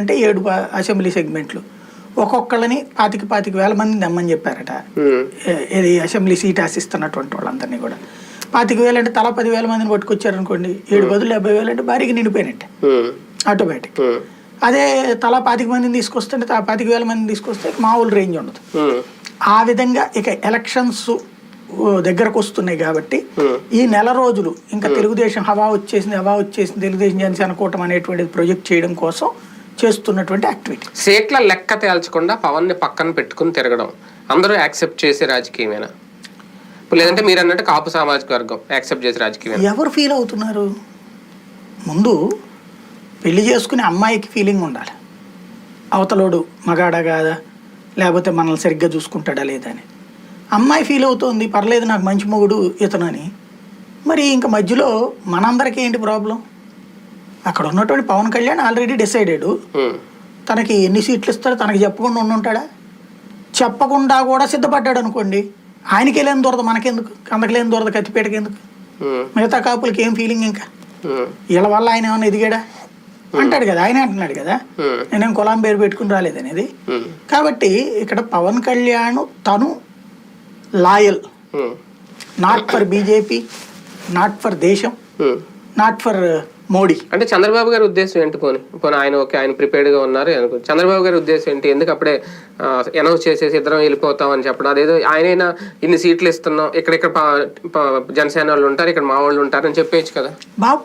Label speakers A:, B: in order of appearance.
A: అంటే ఏడు అసెంబ్లీ సెగ్మెంట్లు. ఒక్కొక్కళ్ళని పాతిక పాతిక వేల మంది దమ్మని చెప్పారట. ఇది అసెంబ్లీ సీట్ ఆశిస్తున్నటువంటి వాళ్ళందరినీ కూడా. పాతిక వేలు అంటే తలా పది వేల మందిని పట్టుకొచ్చారనుకోండి ఏడు బదులు డెబ్బై వేలు అంటే భారీగా నిండిపోయినట్టే. ఆటోమేటిక్. అదే తలా పాతిక మందిని తీసుకొస్తుంటే పాతిక వేల మందిని తీసుకొస్తే మామూలు రేంజ్ ఉండదు. ఆ విధంగా ఇక ఎలక్షన్స్ దగ్గరకు వస్తున్నాయి కాబట్టి. ఈ నెల రోజులు ఇంకా తెలుగుదేశం హవా వచ్చేసింది హవా వచ్చేసింది తెలుగుదేశం జనసేన కూటమి అనేటువంటిది ప్రొజెక్ట్ చేయడం కోసం చేస్తున్నటువంటి యాక్టివిటీ
B: సీట్ల లెక్క తేల్చకుండా పవన్ని పక్కన పెట్టుకుని తిరగడం. అందరూ యాక్సెప్ట్ చేసే రాజకీయమేనా? లేదంటే మీరు అన్నట్టు కాపు సామాజిక వర్గం యాక్సెప్ట్ చేసే రాజకీయమేనా?
A: ఎవరు ఫీల్ అవుతున్నారు? ముందు పెళ్ళి చేసుకునే అమ్మాయికి ఫీలింగ్ ఉండాలి. అవతలోడు మగాడా కాదా? లేకపోతే మనల్ని సరిగ్గా చూసుకుంటాడా లేదా అని. అమ్మాయి ఫీల్ అవుతోంది పర్లేదు నాకు మంచి మొగుడు ఇతనని. మరి ఇంకా మధ్యలో మనందరికీ ఏంటి ప్రాబ్లం అక్కడ ఉన్నటువంటి పవన్ కళ్యాణ్ ఆల్రెడీ డిసైడెడ్. తనకి ఎన్ని సీట్లు ఇస్తాడో తనకి చెప్పకుండా ఉండుంటాడా చెప్పకుండా కూడా సిద్ధపడ్డాడు అనుకోండి. ఆయనకి లేని దొరద మనకెందుకు? కందకి లేని దొరద కత్తిపేటకి ఎందుకు? మిగతా కాపులకి ఏం ఫీలింగ్ ఇంకా? వీళ్ళ వల్ల ఆయన ఏమైనా ఎదిగాడా? అంటాడు కదా ఆయన అంటున్నాడు కదా. నేనేం కులాం పేరు పెట్టుకుని రాలేదనేది
B: ఉమ్,
A: కాబట్టి ఇక్కడ పవన్ కళ్యాణ్ తను loyal. Not for BJP not for Desam. Not for Modi.
B: అంటే చంద్రబాబు గారి ఉద్దేశం ఏంటి పోనీ? పోనీ ఆయన ఓకే ఆయన ప్రిపేర్డ్గా ఉన్నారు అనుకో చంద్రబాబు గారి ఉద్దేశం ఏంటి? ఎందుకు అప్పుడే అనౌన్స్ చేసేసి ఇద్దరం వెళ్ళిపోతాం అని చెప్పడం? అదేదో ఆయనైనా ఇన్ని సీట్లు ఇస్తున్నాం ఇక్కడ ఇక్కడ జనసేన వాళ్ళు ఉంటారు ఇక్కడ మా వాళ్ళు ఉంటారు అని చెప్పేయచ్చు కదా?
A: బాబు